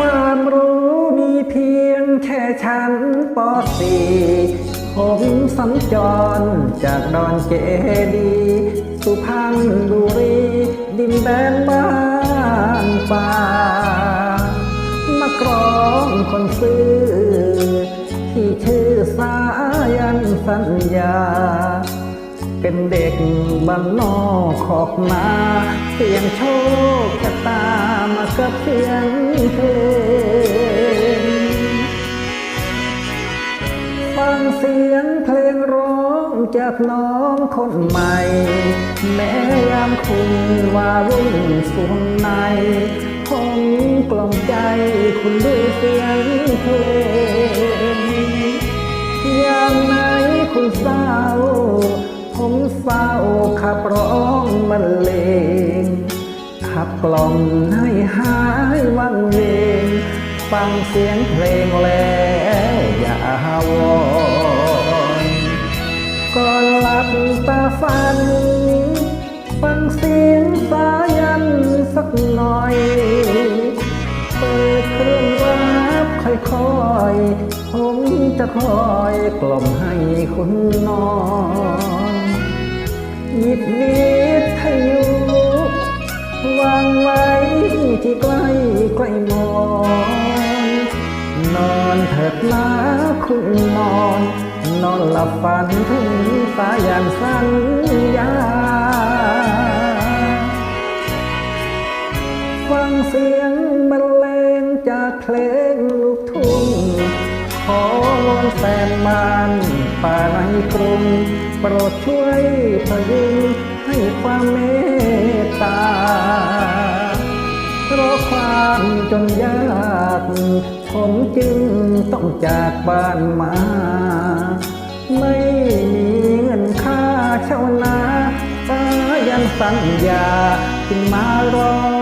ความรู้มีเพียงแค่ชั้นป .4 ผมสัญจรจากดอนเจดี สุพรรณบุรี ดินแดนบ้านป่า มากรองคนซื้อ ที่ชื่อสายันสัญญา เป็นเด็กบ้านนอกขอกนาเสียงโชคชะตามากับเสียงเพลงฟังเสียงเพลงร้องจากน้องคนใหม่ แม้ยามคุณว่ารุ่งสวงในผมกล่อมใจคุณด้วยเสียงเพลง เศร้าขับร้องบรรเลงขับกล่อมให้หายวังเวงฟังเสียงเพลงแล้วอย่าวอนก่อนหลับตาฝัน ฟังเสียงสายันสักหน่อย เปิดเครื่องรับค่อยๆ ผมจะคอยกล่อมให้คุณนอน หยิบนิทยุวางไว้ที่ใกล้ใกล้มอนนอนเถิดนะคุณนอน นอนหลับฝันถึงสายันสัญญาฟังเสียงบรรเลงจากเพลงลูกทุ่ง ขอวอนแฟนบ้านป่าในกรุงโปรดช่วยพยุงให้ความเมตตา เพราะความจนยากผมจึงต้องจากบ้านมา ไม่มีเงินค่าเช่านาสายันสัญญาจึงมารอ